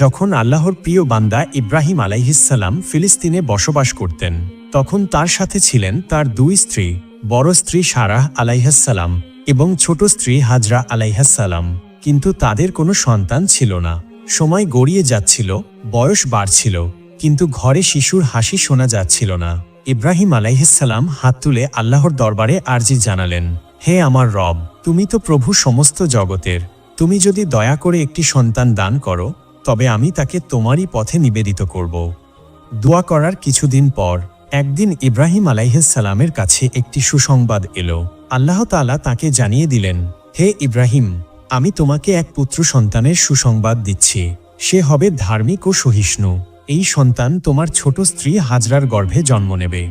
যখন আল্লাহর প্রিয় বান্দা ইব্রাহিম আলাইহিসাল্লাম ফিলিস্তিনে বসবাস করতেন, তখন তার সাথে ছিলেন তার দুই স্ত্রী, বড় স্ত্রী সারাহ আলাইহাসাল্লাম এবং ছোট স্ত্রী হাজরা আলাইহাসাল্লাম কিন্তু তাদের কোনো সন্তান ছিল না। সময় গড়িয়ে যাচ্ছিল, বয়স বাড়ছিল, কিন্তু ঘরে শিশুর হাসি শোনা যাচ্ছিল না। ইব্রাহিম আলাইহিসাল্লাম হাত তুলে আল্লাহর দরবারে আর্জি জানালেন, হে আমার রব, তুমি তো প্রভু সমস্ত জগতের। তুমি যদি দয়া করে একটি সন্তান দান করো তবে আমি তাকে তোমারই পথে নিবেদিত করব। দোয়া করার কিছুদিন পর, একদিন ইব্রাহিম আলাইহিসাল্লামের কাছে একটি সুসংবাদ এলো। আল্লাহ তাআলা তাকে জানিয়ে দিলেন, হে ইব্রাহিম, আমি তোমাকে এক পুত্র সন্তানের সুসংবাদ দিচ্ছি। সে হবে ধার্মিক ও সহিষ্ণু। এই সন্তান তোমার ছোট স্ত্রী হাজরার গর্ভে জন্ম নেবে।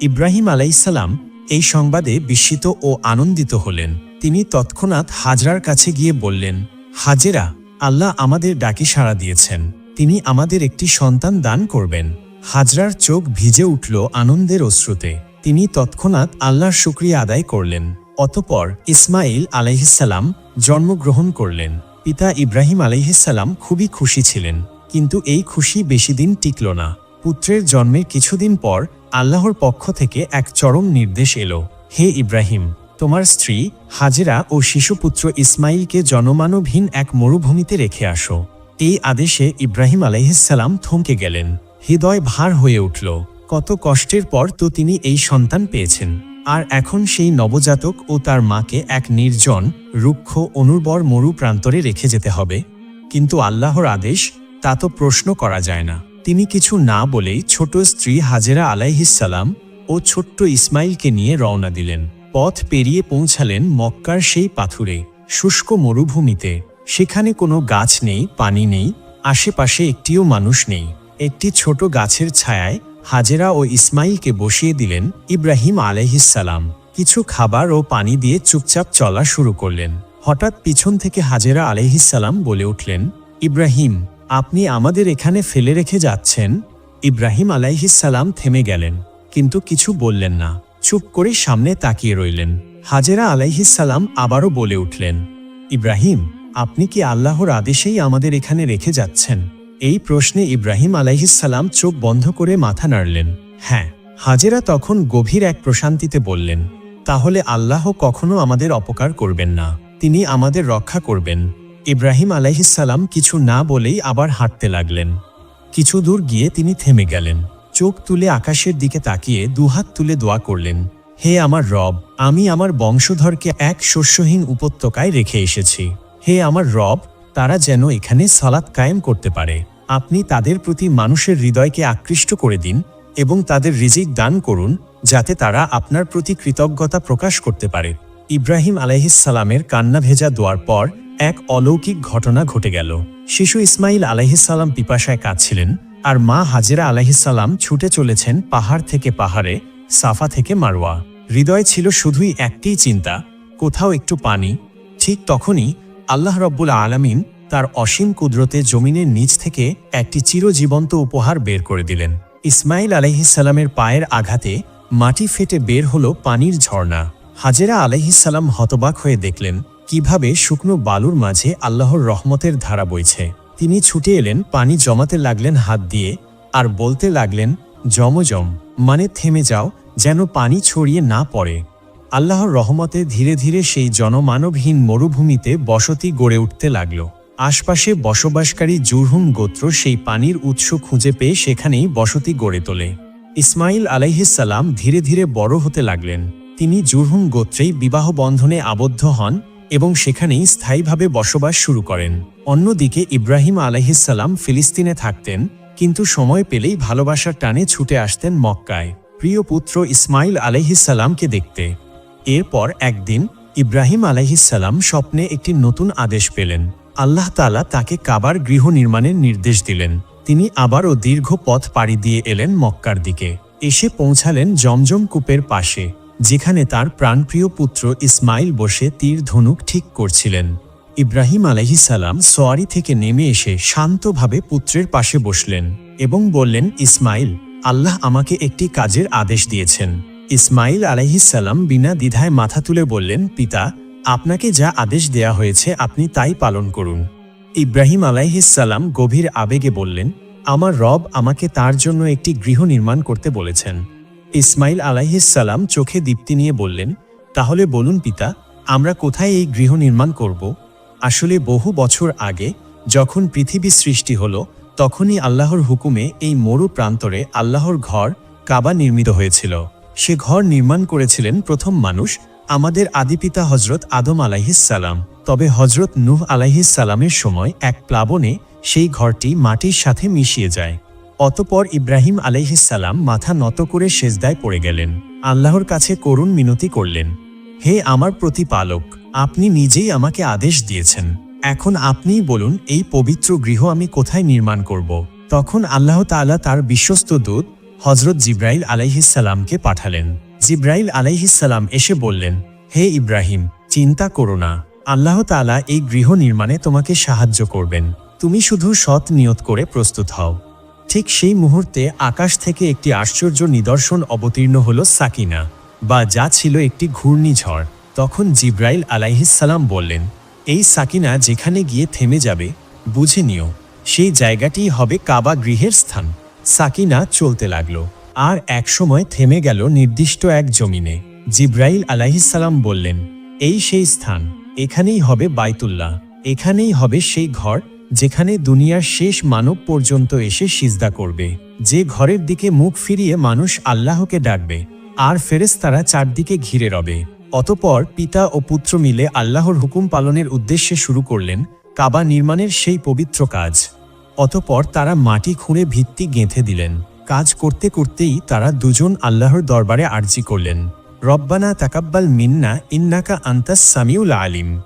ইব্রাহিম আলাইসাল্লাম এই সংবাদে বিস্মিত ও আনন্দিত হলেন। তিনি তৎক্ষণাৎ হাজরার কাছে গিয়ে বললেন, হাজেরা আল্লাহ আমাদের ডাকে সাড়া দিয়েছেন। তিনি আমাদের একটি সন্তান দান করবেন। হাজরার চোখ ভিজে উঠল আনন্দের অশ্রুতে। তিনি তৎক্ষণাৎ আল্লাহর শুক্রিয়া আদায় করলেন। অতপর ইসমাইল আলাইহিসাল্লাম জন্মগ্রহণ করলেন। পিতা ইব্রাহিম আলাইহিসাল্লাম খুবই খুশি ছিলেন। কিন্তু এই খুশি বেশি দিন টিকল না। পুত্রের জন্মের কিছুদিন পর আল্লাহর পক্ষ থেকে এক চরম নির্দেশ এলো। হে ইব্রাহিম! তোমার স্ত্রী, হাজেরা ও শিশুপুত্র ইসমাইলকে জনমানবহীন এক মরুভূমিতে রেখে আসো। এই আদেশে ইব্রাহিম আলাইহিসাল্লাম থমকে গেলেন। হৃদয় ভার হয়ে উঠল। কত কষ্টের পর তো তিনি এই সন্তান পেয়েছেন। আর এখন সেই নবজাতক ও তার মাকে এক নির্জন, রুক্ষ, অনুর্বর মরু প্রান্তরে রেখে যেতে হবে। কিন্তু আল্লাহর আদেশ, তা তো প্রশ্ন করা যায় না। তিনি কিছু না বলেই ছোট স্ত্রী হাজেরা আলাইহিসাল্লাম ও ছোট্ট ইসমাইলকে নিয়ে রওনা দিলেন। পথ পেরিয়ে পৌঁছালেন মক্কার সেই পাথুরে, শুষ্ক মরুভূমিতে। সেখানে কোনো গাছ নেই, পানি নেই, আশেপাশে একটিও মানুষ নেই। একটি ছোট গাছের ছায়ায় হাজেরা ও ইসমাইলকে বসিয়ে দিলেন ইব্রাহিম আলাইহিসাল্লাম কিছু খাবার ও পানি দিয়ে চুপচাপ চলা শুরু করলেন। হঠাৎ পিছন থেকে হাজেরা আলাইহিসাল্লাম বলে উঠলেন, ইব্রাহিম, আপনি আমাদের এখানে ফেলে রেখে যাচ্ছেন? ইব্রাহিম আলাইহিসাল্লাম থেমে গেলেন, কিন্তু কিছু বললেন না। চুপ করে সামনে তাকিয়ে রইলেন। হাজেরা আলাইহিসাল্লাম আবারও বলে উঠলেন, ইব্রাহিম, আপনি কি আল্লাহর আদেশেই আমাদের এখানে রেখে যাচ্ছেন? এই প্রশ্নে ইব্রাহিম আলাইহিসাল্লাম চোখ বন্ধ করে মাথা নাড়লেন। হ্যাঁ। হাজেরা তখন গভীর এক প্রশান্তিতে বললেন, তাহলে আল্লাহ কখনো আমাদের অপকার করবেন না, তিনি আমাদের রক্ষা করবেন। ইব্রাহিম আলাইহিসাল্লাম কিছু না বলেই আবার হাঁটতে লাগলেন। কিছু দূর গিয়ে তিনি থেমে গেলেন। চোখ তুলে আকাশের দিকে তাকিয়ে দুহাত তুলে দোয়া করলেন, হে আমার রব, আমি আমার বংশধরকে এক শস্যহীন উপত্যকায় রেখে এসেছি। হে আমার রব, তারা যেন এখানে সালাত কায়েম করতে পারে। আপনি তাদের প্রতি মানুষের হৃদয়কে আকৃষ্ট করে দিন এবং তাদের রিজিক দান করুন, যাতে তারা আপনার প্রতি কৃতজ্ঞতা প্রকাশ করতে পারে। ইব্রাহিম আলাইহিসালামের কান্না ভেজা দোয়ার পর এক অলৌকিক ঘটনা ঘটে গেল। শিশু ইসমাইল আলাইহিসাল্লাম পিপাসায় কাঁদছিলেন আর মা হাজেরা আলাইহিসাল্লাম ছুটে চলেছেন পাহাড় থেকে পাহাড়ে, সাফা থেকে মারওয়া। হৃদয় ছিল শুধুই একটিই চিন্তা, কোথাও একটু পানি। ঠিক তখনই আল্লাহ রব্বুল আলামিন তার অসীম কুদরতে জমিনের নিচ থেকে একটি চিরজীবন্ত উপহার বের করে দিলেন। ইসমাইল আলাইহিসাল্লামের পায়ের আঘাতে মাটি ফেটে বের হলো পানির ঝর্ণা। হাজেরা আলাইহিসাল্লাম হতবাক হয়ে দেখলেন, কীভাবে শুকনো বালুর মাঝে আল্লাহর রহমতের ধারা বইছে। তিনি ছুটে এলেন, পানি জমাতে লাগলেন হাত দিয়ে, আর বলতে লাগলেন জমজম মানে থেমে যাও, যেন পানি ছড়িয়ে না পড়ে। আল্লাহর রহমতে ধীরে ধীরে সেই জনমানবহীন মরুভূমিতে বসতি গড়ে উঠতে লাগল। আশপাশে বসবাসকারী জুরহুম গোত্র সেই পানির উৎস খুঁজে পেয়ে সেখানেই বসতি গড়ে তোলে। ইসমাইল আলাইহিসাল্লাম ধীরে ধীরে বড় হতে লাগলেন। তিনি জুরহুম গোত্রেই বিবাহ বন্ধনে আবদ্ধ হন এবং সেখানেই স্থায়ীভাবে বসবাস শুরু করেন। অন্যদিকে ইব্রাহিম আলাইহিসাল্লাম ফিলিস্তিনে থাকতেন, কিন্তু সময় পেলেই ভালোবাসার টানে ছুটে আসতেন মক্কায়। প্রিয় পুত্র ইসমাইল আলাইহিসাল্লামকে দেখতে। এরপর একদিন ইব্রাহিম আলাইহিসাল্লাম স্বপ্নে একটি নতুন আদেশ পেলেন। আল্লাহ তালা তাকে কাবার গৃহ নির্মাণের নির্দেশ দিলেন। তিনি আবারও দীর্ঘ পথ পাড়ি দিয়ে এলেন মক্কার দিকে। এসে পৌঁছালেন জমজম কূপের পাশে। যেখানে তার প্রাণপ্রিয় পুত্র ইসমাইল বসে তীর ধনুক ঠিক করছিলেন। ইব্রাহিম আলহিসাল্লাম সোয়ারি থেকে নেমে এসে শান্তভাবে পুত্রের পাশে বসলেন এবং বললেন, ইসমাইল, আল্লাহ আমাকে একটি কাজের আদেশ দিয়েছেন। ইসমাইল আলাইহিসাল্লাম বিনা দ্বিধায় মাথা তুলে বললেন, পিতা, আপনাকে যা আদেশ দেয়া হয়েছে আপনি তাই পালন করুন। ইব্রাহিম আলাইহিসাল্লাম গভীর আবেগে বললেন, আমার রব আমাকে তার জন্য একটি গৃহ নির্মাণ করতে বলেছেন। ইসমাইল আলাইহিসাল্লাম চোখে দীপ্তি নিয়ে বললেন, তাহলে বলুন পিতা, আমরা কোথায় এই গৃহ নির্মাণ করব? আসলে বহু বছর আগে যখন পৃথিবী সৃষ্টি হল, তখনই আল্লাহর হুকুমে এই মরু প্রান্তরে আল্লাহর ঘর কাবা নির্মিত হয়েছিল। সে ঘর নির্মাণ করেছিলেন প্রথম মানুষ আমাদের আদিপিতা হজরত আদম আলাইহিসাল্লাম তবে হজরত নূহ আলাইহিসাল্লামের সময় এক প্লাবনে সেই ঘরটি মাটির সাথে মিশিয়ে যায়। অতপর ইব্রাহিম আলাইহিসাল্লাম মাথা নত করে সেজদায় পড়ে গেলেন। আল্লাহর কাছে করুণ মিনতি করলেন, হে আমার প্রতিপালক, আপনি নিজেই আমাকে আদেশ দিয়েছেন। এখন আপনিই বলুন, এই পবিত্র গৃহ আমি কোথায় নির্মাণ করব? তখন আল্লাহ তাআলা তার বিশ্বস্ত দূত হজরত জিব্রাইল আলাইহিসাল্লামকে পাঠালেন। জিব্রাইল আলাইহিসাল্লাম এসে বললেন, হে ইব্রাহিম, চিন্তা করো না। আল্লাহ তাআলা এই গৃহ নির্মাণে তোমাকে সাহায্য করবেন। তুমি শুধু সৎ নিয়ত করে প্রস্তুত হও। ঠিক সেই মুহূর্তে আকাশ থেকে একটি আশ্চর্য নিদর্শন অবতীর্ণ হল সাকিনা, বা যা ছিল একটি ঘূর্ণিঝড়। তখন জিব্রাইল আলাইহিসাল্লাম বললেন, এই সাকিনা যেখানে গিয়ে থেমে যাবে, বুঝে নিও, সেই জায়গাটি হবে কাবা গৃহের স্থান। সাকিনা চলতে লাগল, আর একসময় থেমে গেল নির্দিষ্ট এক জমিনে। জিব্রাইল আলাইহিসাল্লাম বললেন, এই সেই স্থান, এখানেই হবে বাইতুল্লাহ, এখানেই হবে সেই ঘর যেখানে দুনিয়ার শেষ মানব পর্যন্ত এসে সিজদা করবে। যে ঘরের দিকে মুখ ফিরিয়ে মানুষ আল্লাহকে ডাকবে, আর ফেরেশতারা চারদিকে ঘিরে রবে। অতপর পিতা ও পুত্র মিলে আল্লাহর হুকুম পালনের উদ্দেশ্যে শুরু করলেন কাবা নির্মাণের সেই পবিত্র কাজ। অতপর তারা মাটি খুঁড়ে ভিত্তি গেঁথে দিলেন। কাজ করতে করতেই তারা দুজন আল্লাহর দরবারে আর্জি করলেন। রব্বানা তাকাব্বাল মিন্না ইন্নাকা আন্তাস সামিউল আলিম।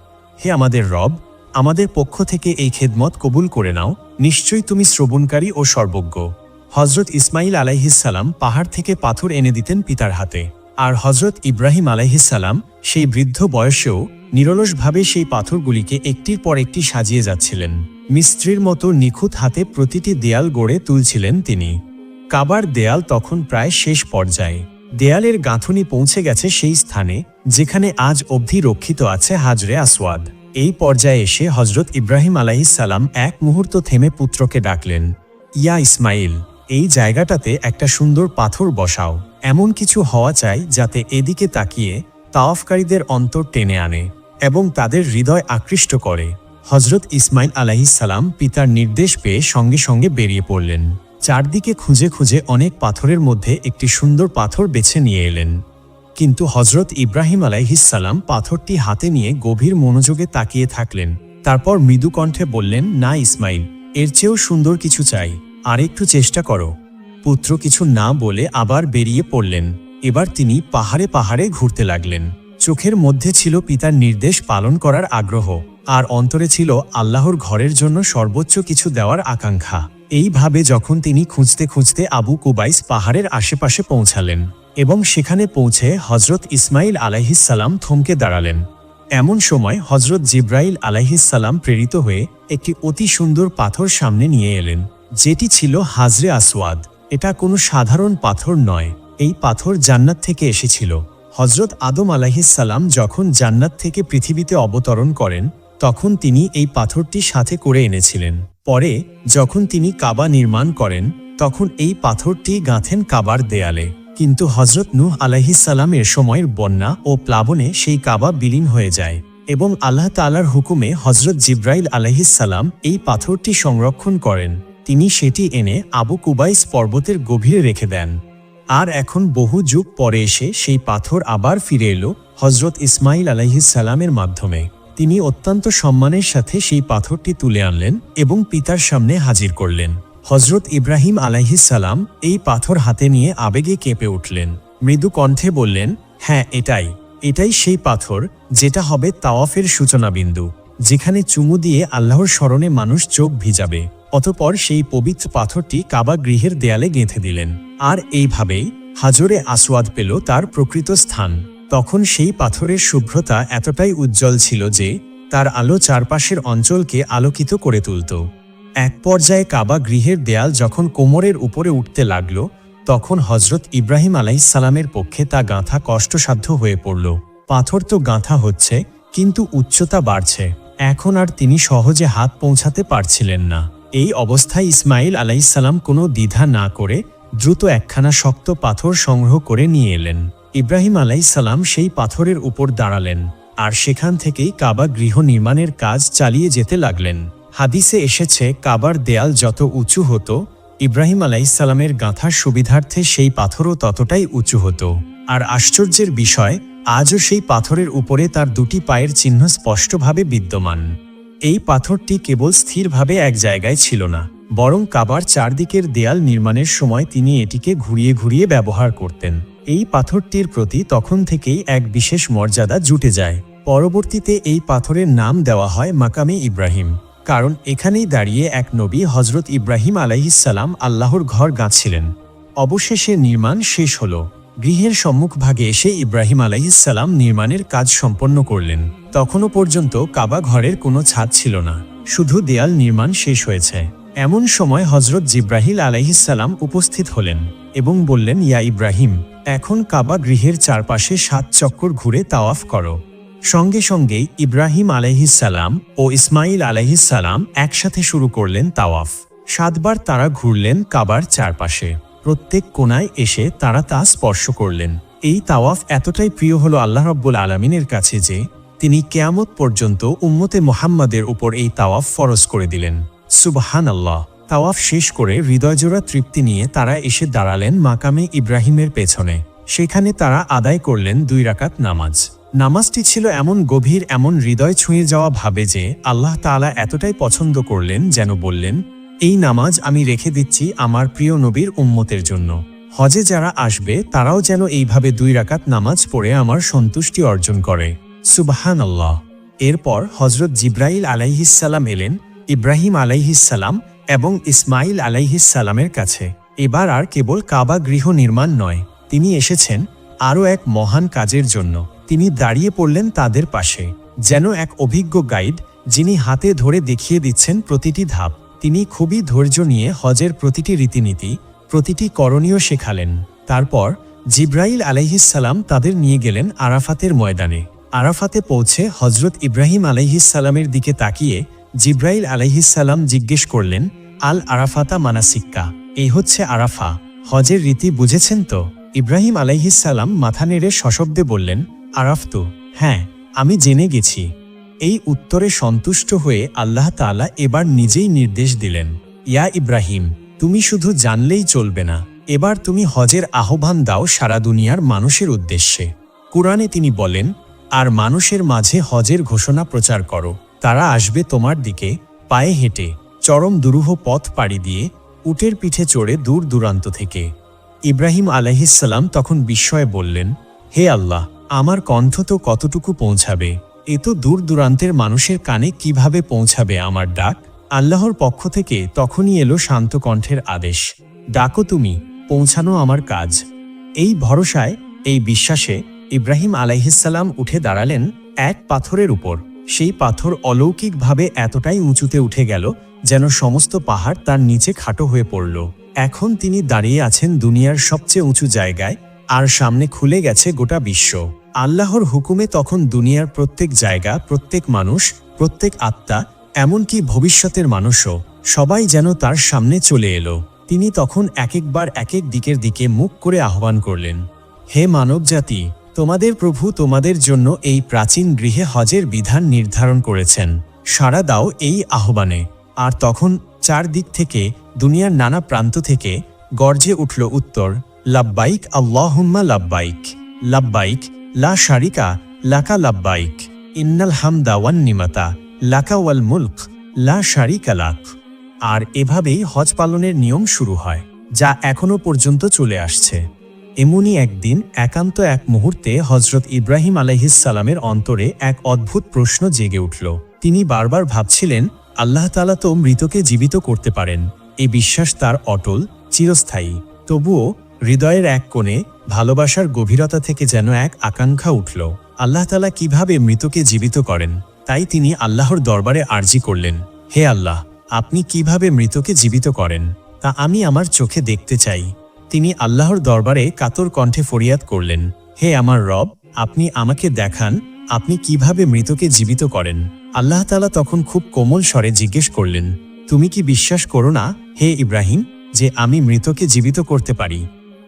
হে আমাদের রব আমাদের পক্ষ থেকে এই খেদমত কবুল করে নাও। নিশ্চয়ই তুমি শ্রবণকারী ও সর্বজ্ঞ। হজরত ইসমাইল আলাইহিসাল্লাম পাহাড় থেকে পাথর এনে দিতেন পিতার হাতে। আর হজরত ইব্রাহিম আলাইহিসাল্লাম সেই বৃদ্ধ বয়সেও নিরলসভাবে সেই পাথরগুলিকে একটির পর একটি সাজিয়ে যাচ্ছিলেন। মিস্ত্রির মতো নিখুঁত হাতে প্রতিটি দেয়াল গড়ে তুলছিলেন তিনি। কাবার দেয়াল তখন প্রায় শেষ পর্যায়ে। দেয়ালের গাঁথুনি পৌঁছে গেছে সেই স্থানে, যেখানে আজ অবধি রক্ষিত আছে হাজরে আসওয়াদ। এই পর্যায়ে এসে হজরত ইব্রাহিম আলাইসাল্লাম এক মুহূর্ত থেমে পুত্রকে ডাকলেন, ইয়া ইসমাইল এই জায়গাটাতে একটা সুন্দর পাথর বসাও। এমন কিছু হওয়া চাই যাতে এদিকে তাকিয়ে তাওয়াফকারীদের অন্তর টেনে আনে এবং তাদের হৃদয় আকৃষ্ট করে। হজরত ইসমাইল আলাইসাল্লাম পিতার নির্দেশ পেয়ে সঙ্গে সঙ্গে বেরিয়ে পড়লেন। চারদিকে খুঁজে খুঁজে অনেক পাথরের মধ্যে একটি সুন্দর পাথর বেছে নিয়ে এলেন। কিন্তু হজরত ইব্রাহিম আলাইহিসাল্লাম পাথরটি হাতে নিয়ে গভীর মনোযোগে তাকিয়ে থাকলেন। তারপর মৃদু কণ্ঠে বললেন, না ইসমাইল, এর চেয়েও সুন্দর কিছু চাই। আর একটু চেষ্টা করো। পুত্র কিছু না বলে আবার বেরিয়ে পড়লেন। এবার তিনি পাহাড়ে পাহাড়ে ঘুরতে লাগলেন। চোখের মধ্যে ছিল পিতার নির্দেশ পালন করার আগ্রহ, আর অন্তরে ছিল আল্লাহর ঘরের জন্য সর্বোচ্চ কিছু দেওয়ার আকাঙ্ক্ষা। এইভাবে যখন তিনি খুঁজতে খুঁজতে আবু কুবাইস পাহাড়ের আশেপাশে পৌঁছালেন এবং সেখানে পৌঁছে হজরত ইসমাইল আলাইহিসাল্লাম থমকে দাঁড়ালেন। এমন সময় হজরত জিব্রাইল আলাইহিসাল্লাম প্রেরিত হয়ে একটি অতি সুন্দর পাথর সামনে নিয়ে এলেন, যেটি ছিল হাজরে আসওয়াদ। এটা কোনো সাধারণ পাথর নয়, এই পাথর জান্নাত থেকে এসেছিল। হজরত আদম আলাইহিসাল্লাম যখন জান্নাত থেকে পৃথিবীতে অবতরণ করেন, তখন তিনি এই পাথরটি সাথে করে এনেছিলেন। পরে যখন তিনি কাবা নির্মাণ করেন, তখন এই পাথরটি গাঁথেন কাবার দেয়ালে। কিন্তু হজরত নূহ আলাইহিসাল্লামের সময়ের বন্যা ও প্লাবনে সেই কাবা বিলীন হয়ে যায় এবং আল্লাহ তালার হুকুমে হজরত জিব্রাইল আলাইহিসাল্লাম এই পাথরটি সংরক্ষণ করেন। তিনি সেটি এনে আবু কুবাইস পর্বতের গভীরে রেখে দেন। আর এখন বহু যুগ পরে এসে সেই পাথর আবার ফিরে এলো হজরত ইসমাইল আলাইহিসাল্লামের মাধ্যমে। তিনি অত্যন্ত সম্মানের সাথে সেই পাথরটি তুলে আনলেন এবং পিতার সামনে হাজির করলেন। হজরত ইব্রাহিম আলাইহিসাল্লাম এই পাথর হাতে নিয়ে আবেগে কেঁপে উঠলেন। মৃদু কণ্ঠে বললেন হ্যাঁ এটাই। এটাই সেই পাথর যেটা হবে তাওয়াফের সূচনা বিন্দু যেখানে চুমু দিয়ে আল্লাহর স্মরণে মানুষ চোখ ভিজাবে। অতপর সেই পবিত্র পাথরটি কাবা গৃহের দেয়ালে গেঁথে দিলেন। আর এইভাবেই হাজরে আসওয়াদ পেল তার প্রকৃত স্থান। তখন সেই পাথরের শুভ্রতা এতটাই উজ্জ্বল ছিল যে তার আলো চারপাশের অঞ্চলকে আলোকিত করে তুলত। এক পর্যায়ে কাবা গৃহের দেয়াল যখন কোমরের উপরে উঠতে লাগল, তখন হজরত ইব্রাহিম আলাইসালামের পক্ষে তা গাঁথা কষ্টসাধ্য হয়ে পড়ল। পাথর তো গাঁথা হচ্ছে, কিন্তু উচ্চতা বাড়ছে। এখন আর তিনি সহজে হাত পৌঁছাতে পারছিলেন না। এই অবস্থায় ইসমাইল আলাইসাল্লাম কোনো দ্বিধা না করে দ্রুত একখানা শক্ত পাথর সংগ্রহ করে নিয়ে এলেন। ইব্রাহিম আলাইসাল্লাম সেই পাথরের উপর দাঁড়ালেন, আর সেখান থেকেই কাবা গৃহ নির্মাণের কাজ চালিয়ে যেতে লাগলেন। হাদিসে এসেছে, কাবার দেয়াল যত উঁচু হতো, ইব্রাহিম আলাইসাল্লামের গাঁথার সুবিধার্থে সেই পাথরও ততটাই উঁচু হতো। আর আশ্চর্যের বিষয়, আজও সেই পাথরের উপরে তার দুটি পায়ের চিহ্ন স্পষ্টভাবে বিদ্যমান। এই পাথরটি কেবল স্থিরভাবে এক জায়গায় ছিল না, বরং কাবার চারদিকের দেয়াল নির্মাণের সময় তিনি এটিকে ঘুরিয়ে ঘুরিয়ে ব্যবহার করতেন। এই পাথরটির প্রতি তখন থেকেই এক বিশেষ মর্যাদা জুটে যায়। পরবর্তীতে এই পাথরের নাম দেওয়া হয় মাকামে ইব্রাহিম। কারণ এখানেই দাঁড়িয়ে এক নবী হজরত ইব্রাহিম আলাইহিসাল্লাম আল্লাহর ঘর গাঁছিলেন অবশেষে নির্মাণ শেষ হল। গৃহের সম্মুখভাগে এসে ইব্রাহিম আলাইহিসাল্লাম নির্মাণের কাজ সম্পন্ন করলেন। তখনও পর্যন্ত কাবা ঘরের কোনো ছাদ ছিল না। শুধু দেয়াল নির্মাণ শেষ হয়েছে। এমন সময় হজরত জিব্রাহিল আলাইহিসাল্লাম উপস্থিত হলেন এবং বললেন, ইয়া ইব্রাহিম, এখন কাবা গৃহের চারপাশে সাত চক্কর ঘুরে তাওয়াফ করো। সঙ্গে সঙ্গেই ইব্রাহিম আলাইহিসাল্লাম ও ইসমাইল আলাইহিসাল্লাম একসাথে শুরু করলেন তাওয়াফ। সাতবার তারা ঘুরলেন কাবার চারপাশে। প্রত্যেক কোনায় এসে তারা তা স্পর্শ করলেন। এই তাওয়াফ এতটাই প্রিয় হলো আল্লাহ রব্বুল আলমিনের কাছে যে, তিনি কেয়ামত পর্যন্ত উম্মতে মোহাম্মদের উপর এই তাওয়াফ ফরজ করে দিলেন। সুবহান আল্লাহ তাওয়াফ শেষ করে হৃদয়জোড়া তৃপ্তি নিয়ে তারা এসে দাঁড়ালেন মাকামে ইব্রাহিমের পেছনে। সেখানে তারা আদায় করলেন দুই রাকাত নামাজ। নামাজটি ছিল এমন গভীর, এমন হৃদয় ছুঁয়ে যাওয়া ভাবে যে আল্লাহ তাআলা এতটাই পছন্দ করলেন যেন বললেন, এই নামাজ আমি রেখে দিচ্ছি আমার প্রিয় নবীর উম্মতের জন্য। হজে যারা আসবে, তারাও যেন এইভাবে দুই রাকাত নামাজ পড়ে আমার সন্তুষ্টি অর্জন করে। সুবাহান আল্লাহ এরপর হজরত জিব্রাইল আলাইহিসাল্লাম এলেন, ইব্রাহিম আলাইহিসাল্লাম এবং ইসমাইল আলাইহিসাল্লামের কাছে। এবার আর কেবল কাবা গৃহ নির্মাণ নয়, তিনি এসেছেন আরও এক মহান কাজের জন্য। তিনি দাঁড়িয়ে পড়লেন তাদের পাশে, যেন এক অভিজ্ঞ গাইড, যিনি হাতে ধরে দেখিয়ে দিচ্ছেন প্রতিটি ধাপ, তিনি খুবই ধৈর্য নিয়ে হজের প্রতিটি রীতিনীতি, প্রতিটি করণীয় শেখালেন। তারপর জিব্রাইল আলাইহিসাল্লাম তাদের নিয়ে গেলেন আরাফাতের ময়দানে। আরাফাতে পৌঁছে হজরত ইব্রাহিম আলাইহিসাল্লামের দিকে তাকিয়ে জিব্রাইল আলাইহিসাল্লাম জিজ্ঞেস করলেন, আল আরাফাতা মানাসিক্কা? এই হচ্ছে আরাফা। হজের রীতি বুঝেছেন তো? ইব্রাহিম আলাইহিসাল্লাম মাথা নেড়ে সশব্দে বললেন আরাফতু হ্যাঁ আমি জেনে গেছি। এই উত্তরে সন্তুষ্ট হয়ে আল্লাহ তাআলা এবার নিজেই নির্দেশ দিলেন, ইয়া ইব্রাহিম, তুমি শুধু জানলেই চলবে না। এবার তুমি হজের আহ্বান দাও সারা দুনিয়ার মানুষের উদ্দেশ্যে। কুরআনে তিনি বলেন, আর মানুষের মাঝে হজের ঘোষণা প্রচার করো। তারা আসবে তোমার দিকে, পায়ে হেঁটে, চরম দুরূহ পথ পাড়ি দিয়ে, উটের পিঠে চড়ে দূর দূরান্ত থেকে। ইব্রাহিম আলাইহিসাল্লাম তখন বিস্ময়ে বললেন, হে আল্লাহ আমার কণ্ঠ তো কতটুকু পৌঁছাবে? এ তো দূর দূরান্তের মানুষের কানে কীভাবে পৌঁছাবে আমার ডাক? আল্লাহর পক্ষ থেকে তখনই এলো শান্ত কণ্ঠের আদেশ। ডাকো তুমি, পৌঁছানো আমার কাজ। এই ভরসায়, এই বিশ্বাসে ইব্রাহিম আলাইহিসাল্লাম উঠে দাঁড়ালেন এক পাথরের উপর। সেই পাথর অলৌকিকভাবে এতটাই উঁচুতে উঠে গেল যেন সমস্ত পাহাড় তার নিচে খাটো হয়ে পড়ল। এখন তিনি দাঁড়িয়ে আছেন দুনিয়ার সবচেয়ে উঁচু জায়গায়, আর সামনে খুলে গেছে গোটা বিশ্ব। আল্লাহর হুকুমে তখন দুনিয়ার প্রত্যেক জায়গা, প্রত্যেক মানুষ, প্রত্যেক আত্মা, এমনকি ভবিষ্যতের মানুষও সবাই যেন তার সামনে চলে এলো। তিনি তখন এক একবার এক এক দিকের দিকে মুখ করে আহ্বান করলেন, হে মানবজাতি, তোমাদের প্রভু তোমাদের জন্য এই প্রাচীন গৃহে হজের বিধান নির্ধারণ করেছেন। সারা দাও এই আহ্বানে। আর তখন চারদিক থেকে, দুনিয়ার নানা প্রান্ত থেকে গর্জে উঠল উত্তর, লাব্বাইক আল্লাহুম্মা লাব্বাইক। লাব্বাইক লা শারিকা লাকা লাব্বাইক, ইন্নাল হামদা ওয়ান নিমাতা, লাকা ওয়াল মুলক, লা শারিকা লাক। আর এভাবেই হজ পালনের নিয়ম শুরু হয়, যা এখনও পর্যন্ত চলে আসছে। এমনই একদিন একান্ত এক মুহূর্তে হজরত ইব্রাহিম আলাইহিসালামের অন্তরে এক অদ্ভুত প্রশ্ন জেগে উঠল। তিনি বারবার ভাবছিলেন, আল্লাহ তালা তো মৃতকে জীবিত করতে পারেন। এই বিশ্বাস তার অটল, চিরস্থায়ী। তবুও হৃদয়ের এক কোণে ভালোবাসার গভীরতা থেকে যেন এক আকাঙ্ক্ষা উঠল। আল্লাহ তালা কীভাবে মৃতকে জীবিত করেন, তাই তিনি আল্লাহর দরবারে আর্জি করলেন। হে আল্লাহ, আপনি কীভাবে মৃতকে জীবিত করেন, তা আমি আমার চোখে দেখতে চাই। তিনি আল্লাহর দরবারে কাতর কণ্ঠে ফরিয়াদ করলেন, হে আমার রব, আপনি আমাকে দেখান, আপনি কীভাবে মৃতকে জীবিত করেন। আল্লাহ তালা তখন খুব কোমল স্বরে জিজ্ঞেস করলেন, তুমি কি বিশ্বাস করো না, হে ইব্রাহিম, যে আমি মৃতকে জীবিত করতে পারি?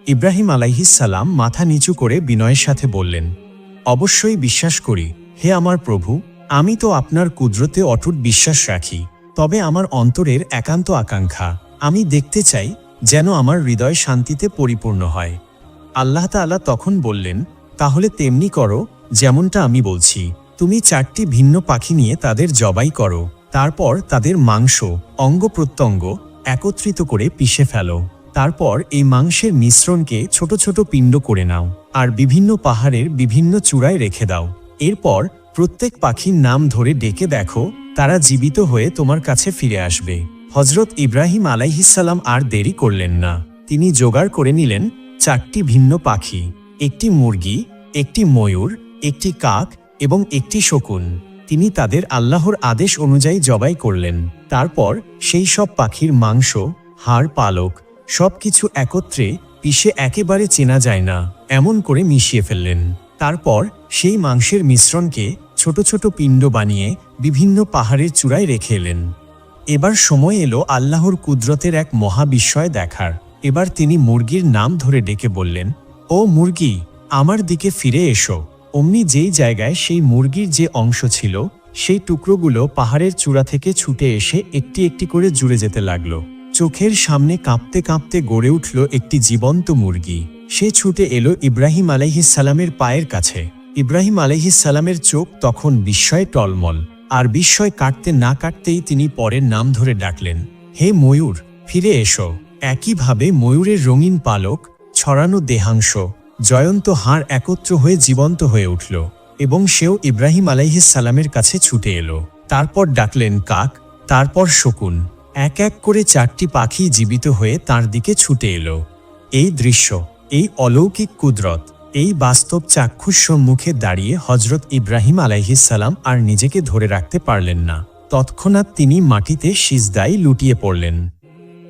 ইব্রাহিম আলাইহিসাল্লাম মাথা নিচু করে বিনয়ের সাথে বললেন, অবশ্যই বিশ্বাস করি। হে আমার প্রভু, আমি তো আপনার কুদরতে অটুট বিশ্বাস রাখি। তবে আমার অন্তরের একান্ত আকাঙ্ক্ষা, আমি দেখতে চাই যেন আমার হৃদয় শান্তিতে পরিপূর্ণ হয়। আল্লাহ তাআলা তখন বললেন, তাহলে তেমনি করো যেমনটা আমি বলছি। তুমি চারটি ভিন্ন পাখি নিয়ে তাদের জবাই করো। তারপর তাদের মাংস, অঙ্গ প্রত্যঙ্গ একত্রিত করে পিষে ফেলো। তারপর এই মাংসের মিশ্রণকে ছোট ছোট পিণ্ড করে নাও আর বিভিন্ন পাহাড়ের বিভিন্ন চূড়ায় রেখে দাও। এরপর প্রত্যেক পাখির নাম ধরে ডেকে দেখো, তারা জীবিত হয়ে তোমার কাছে ফিরে আসবে। হজরত ইব্রাহিম আলাইহিসাল্লাম আর দেরি করলেন না। তিনি জোগাড় করে নিলেন চারটি ভিন্ন পাখি, একটি মুরগি, একটি ময়ূর, একটি কাক এবং একটি শকুন। তিনি তাদের আল্লাহর আদেশ অনুযায়ী জবাই করলেন। তারপর সেই সব পাখির মাংস, হাড়, পালক সবকিছু একত্রে পিষে একেবারে চেনা যায় না, এমন করে মিশিয়ে ফেললেন। তারপর সেই মাংসের মিশ্রণকে ছোট ছোট পিণ্ড বানিয়ে বিভিন্ন পাহাড়ের চূড়ায় রেখে এলেন। এবার সময় এলো আল্লাহর কুদরতের এক মহাবিস্ময় দেখার। এবার তিনি মুরগির নাম ধরে ডেকে বললেন, ও মুরগি, আমার দিকে ফিরে এসো। অমনি যেই জায়গায় সেই মুরগির যে অংশ ছিল, সেই টুকরোগুলো পাহাড়ের চূড়া থেকে ছুটে এসে একটি একটি করে জুড়ে যেতে লাগল। চোখের সামনে কাঁপতে কাঁপতে গড়ে উঠল একটি জীবন্ত মুরগি। সে ছুটে এলো ইব্রাহিম আলাইহিসালামের পায়ের কাছে। ইব্রাহিম আলাইহিসালামের চোখ তখন বিস্ময়ে টলমল, আর বিস্ময় কাটতে না কাটতেই তিনি পরের নাম ধরে ডাকলেন, হে ময়ূর, ফিরে এসো। একইভাবে ময়ূরের রঙিন পালক, ছড়ানো দেহাংশ, জয়ন্ত হাড় একত্র হয়ে জীবন্ত হয়ে উঠল, এবং সেও ইব্রাহিম আলাইহিসালামের কাছে ছুটে এলো। তারপর ডাকলেন, কাক, তারপর শকুন। এক এক করে চারটি পাখি জীবিত হয়ে তার দিকে ছুটে এলো। এই দৃশ্য, এই অলৌকিক কুদরত, এই বাস্তব চাক্ষুষ সম্মুখে দাঁড়িয়ে হজরত ইব্রাহিম আলাইহিসাল্লাম আর নিজেকে ধরে রাখতে পারলেন না। তৎক্ষণাৎ তিনি মাটিতে সিজদাই লুটিয়ে পড়লেন।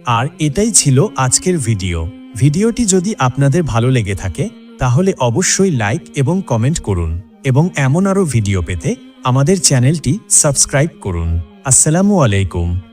আর এটাই ছিল আজকের ভিডিও। ভিডিওটি যদি আপনাদের ভালো লেগে থাকে, তাহলে অবশ্যই লাইক এবং কমেন্ট করুন এবং এমন আরও ভিডিও পেতে আমাদের চ্যানেলটি সাবস্ক্রাইব করুন। আসসালামু আলাইকুম।